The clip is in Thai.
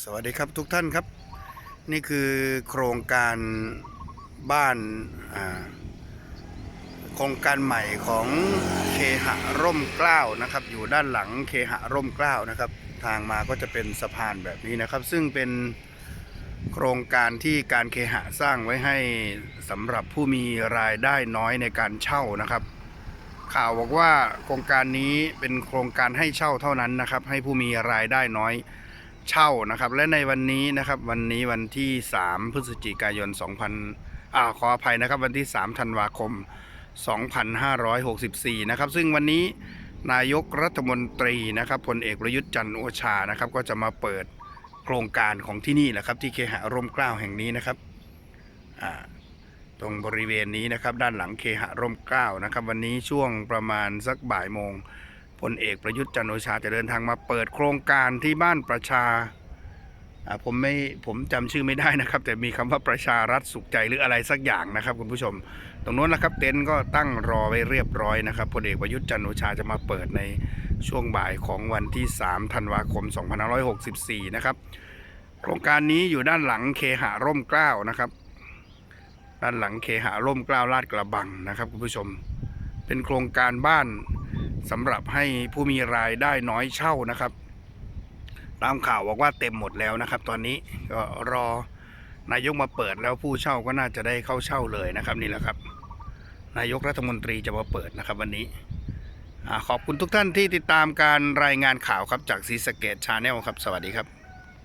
สวัสดีครับทุกท่านครับ นี่คือโครงการบ้านโครงการใหม่ของเคหะร่มเกล้านะครับ อยู่ด้านหลังเคหะร่มเกล้านะครับ ทางมาก็จะเป็นสะพานแบบนี้นะครับ ซึ่งเป็นโครงการที่การเคหะสร้างไว้ให้สำหรับผู้มีรายได้น้อยในการเช่านะครับข่าวบอกว่าโครงการนี้เป็นโครงการให้เช่าเท่านั้นนะครับ ให้ผู้มีรายได้น้อย เช่านะครับ และในวันนี้นะครับ วันนี้วันที่ 3 พฤศจิกายน 2000 อ่าขออภัยนะครับ วันที่ 3 ธันวาคม 2564 นะครับ ซึ่งวันนี้นายกรัฐมนตรีนะครับพลเอกประยุทธ์จันทร์โอชานะครับ ก็จะมาเปิดโครงการของที่นี่แหละครับ ที่เคหะร่มเกล้าแห่งนี้นะครับตรงบริเวณนี้นะครับ ด้านหลังเคหะร่มเกล้านะครับ วันนี้ช่วงประมาณสักบ่ายโมง พลเอกประยุทธ์จันโอชาจะเดินทางมาเปิดโครงการที่บ้านประชาผมไม่ผมจำชื่อไม่ได้นะครับ แต่มีคำว่าประชารัฐสุขใจหรืออะไรสักอย่างนะครับคุณผู้ชม ตรงนู้นนะครับเต็นท์ก็ตั้งรอไว้เรียบร้อยนะครับพลเอกประยุทธ์จันโอชาจะมาเปิดในช่วงบ่ายของวันที่ 3 ธันวาคม 2564 นะครับ โครงการนี้อยู่ด้านหลังเคหะร่มเกล้านะครับ ด้านหลังเคหะร่มเกล้าลาดกระบังนะครับคุณผู้ชม เป็นโครงการบ้าน สำหรับให้ผู้มีรายได้น้อยเช่านะครับ ตามข่าวบอกว่าเต็มหมดแล้วนะครับ ตอนนี้ก็รอนายกมาเปิดแล้วผู้เช่าก็น่าจะได้เข้าเช่าเลยนะครับนี่แหละครับ นายกรัฐมนตรีจะมาเปิดนะครับ วันนี้ขอบคุณทุกท่านที่ติดตามการรายงานข่าวครับจากซีสเกตชาแนลครับ สวัสดีครับ